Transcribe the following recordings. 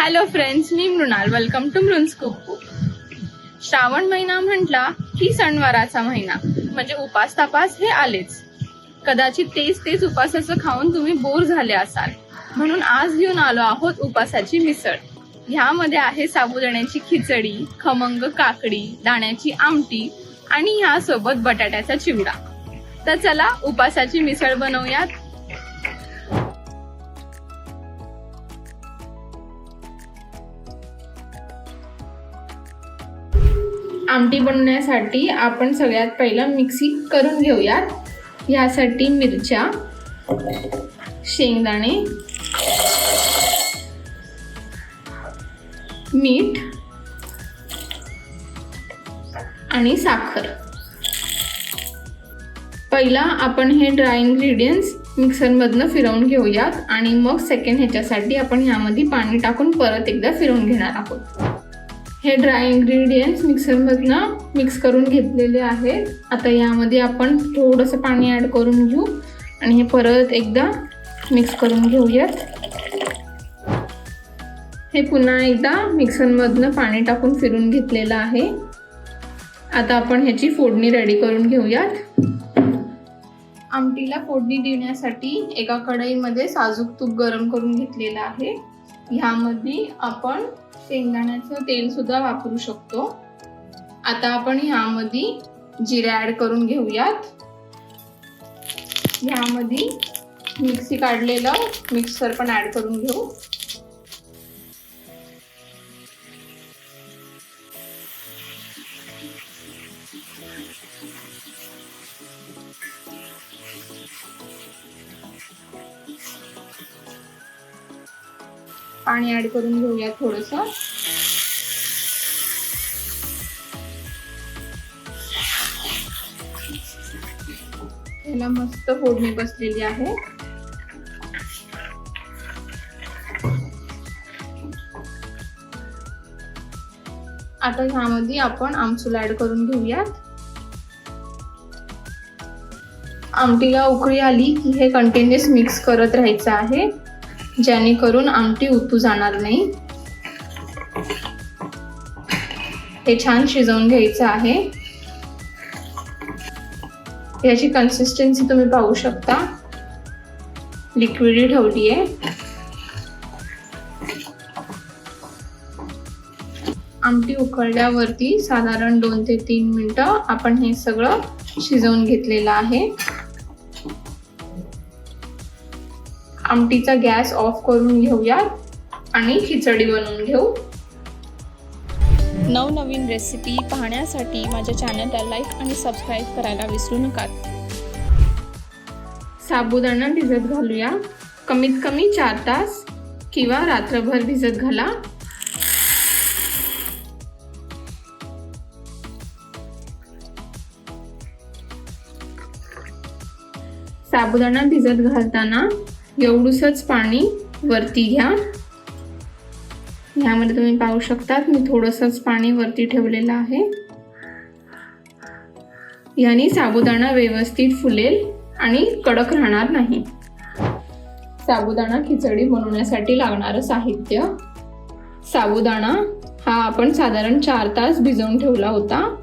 Hello friends मी Mrunal. Welcome to मृन्स कुकू श्रावण महिना म्हटला की सणवाराचा महिना. म्हणजे उपास तापास हे आलेच. कदाचित तेच तेच उपासाचं खाऊन तुम्ही बोर झाले असाल. म्हणून आज घेऊन आलो आहोत उपासाची मिसळ. ह्यामध्ये आहे साबुदाण्याची खिचडी खमंग काकडी दाण्याची आमटी आणि ह्यासोबत बटाट्याचा चिवडा. तर चला उपासाची मिसळ बनवूयात. आमटी बनवण्यासाठी आपण सगळ्यात पहिलं मिक्सी करून घेऊयात. यासाठी मिरच्या शेंगदाणे मीठ आणि साखर. पहिला आपण हे ड्राय इन्ग्रेडियंट्स मिक्सरमधनं फिरवून घेऊयात आणि मग सेकंड ह्याच्यासाठी आपण ह्यामध्ये पाणी टाकून परत एकदा फिरवून घेणार आहोत. हे ड्राय इन्ग्रेडियंट्स मिक्सरमधनं मिक्स करून घेतलेले आहेत. आता यामध्ये आपण थोडंसं पाणी ॲड करून घेऊ आणि हे परत एकदा मिक्स करून घेऊयात. हे पुन्हा एकदा मिक्सरमधनं पाणी टाकून फिरून घेतलेलं आहे. आता आपण ह्याची फोडणी रेडी करून घेऊयात. आमटीला फोडणी देण्यासाठी एका कढईमध्ये साजूक तूप गरम करून घेतलेलं आहे. ह्यामध्ये आपण शेंगदाण्याचं तेल सुद्धा वापरू शकतो. आता आपण ह्यामध्ये जिरे ऍड करून घेऊयात. ह्यामध्ये मिक्सी काढलेलं मिक्सर पण ऍड करून घेऊ. पाणी ऍड करून घेऊया थोडस. त्याला मस्त फोडणी बसलेली आहे. आता ह्यामध्ये आपण आमसूल ऍड करून घेऊयात. आमटीला उकळी आली की हे कंटिन्युअस मिक्स करत राहायचं आहे. जेणेकरून आमटी उतू जाणार नाही. हे छान शिजवून घ्यायचं आहे. याची कन्सिस्टन्सी तुम्ही पाहू शकता. लिक्विडी ठेवली आहे आमटी उकळल्यावरती साधारण दोन ते तीन मिनटं आपण हे सगळं शिजवून घेतलेलं आहे. आमटीचा गॅस ऑफ करून घेऊयात आणि खिचडी बनवून घेऊ. नवनवीन रेसिपी पाहण्यासाठी माझ्या चॅनलला लाईक आणि सबस्क्राईब करायला विसरू नका साबुदाणा भिजत घालूया. कमीत कमी चार तास किंवा रात्रभर भिजत घाला. साबुदाणा भिजत घालताना एवढूसच पाणी वरती घ्या. ह्यामध्ये तुम्ही पाहू शकतात मी थोडंसंच पाणी वरती ठेवलेलं आहे. याने साबुदाणा व्यवस्थित फुलेल आणि कडक राहणार नाही. साबुदाणा खिचडी बनवण्यासाठी लागणारं साहित्य. साबुदाणा हा आपण साधारण चार तास भिजवून ठेवला होता.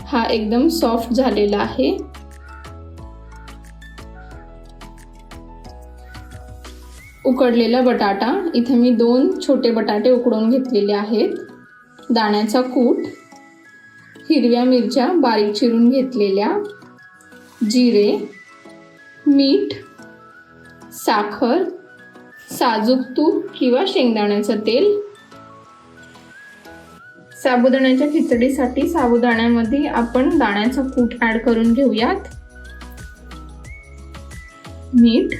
हा एकदम सॉफ्ट झालेला आहे. उकडलेला बटाटा. इथे मी दोन छोटे बटाटे उकडून घेतलेले आहेत. दाण्याचा कूट हिरव्या मिरच्या बारीक चिरून घेतलेल्या जिरे मीठ साखर साजूक तूप किंवा शेंगदाण्याचं तेल. साबुदाण्याच्या खिचडीसाठी साबुदाण्यामध्ये आपण दाण्याचा कूट ॲड करून घेऊयात. मीठ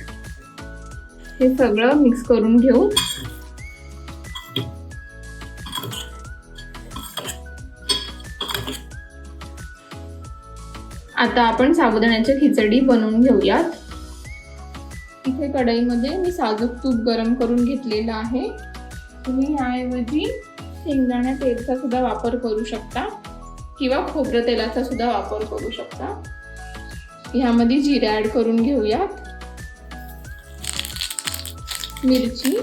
हे सगळं मिक्स करून घेऊ. आता आपण साबुदाण्याची खिचडी बनवून घेऊयात. इथे कढईमध्ये मी साजूक तूप गरम करून घेतलेलं आहे. तुम्ही ह्याऐवजी शेंगदाण्या तेलचा सुद्धा वापर करू शकता किंवा खोबरं तेलाचा सुद्धा वापर करू शकता. ह्यामध्ये जिरे ऍड करून घेऊयात. मिरची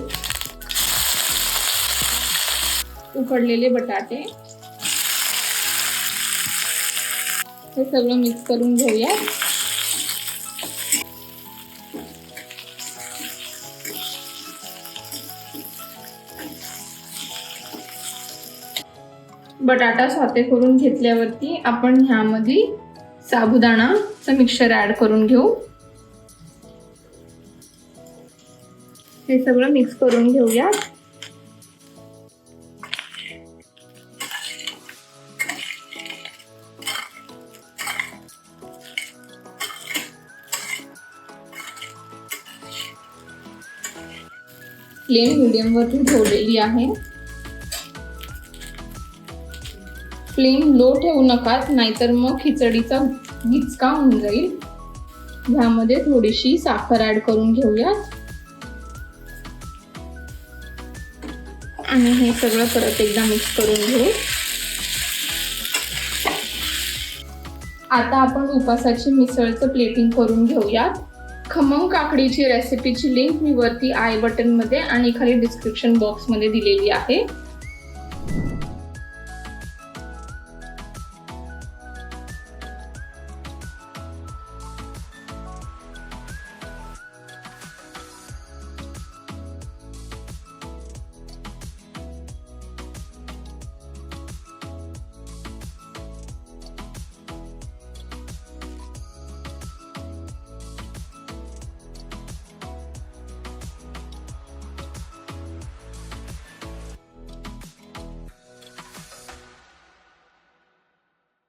उकडलेले बटाटे. हे सगळं मिक्स करून घेऊया. बटाटा स्वाते करून घेतल्यावरती आपण ह्यामध्ये साबुदाणाचं मिक्सर ॲड करून घेऊ. हे सगळं मिक्स करून घेऊया फ्लेम मीडियम वरती ठेवलेली आहे. फ्लेम लो ठेवू नका नाहीतर मग खिचडीचा गिचका होऊन जाईल. ह्यामध्ये थोडीशी साखर ऍड करून घेऊयात. आणि हे सगळं परत एकदा मिक्स करून घेऊ. आता आपण उपासाची मिसळचं प्लेटिंग करून घेऊयात. खमंग काकडीची रेसिपीची लिंक मी वरती आय बटनमध्ये आणि खाली डिस्क्रिप्शन बॉक्समध्ये दिलेली आहे.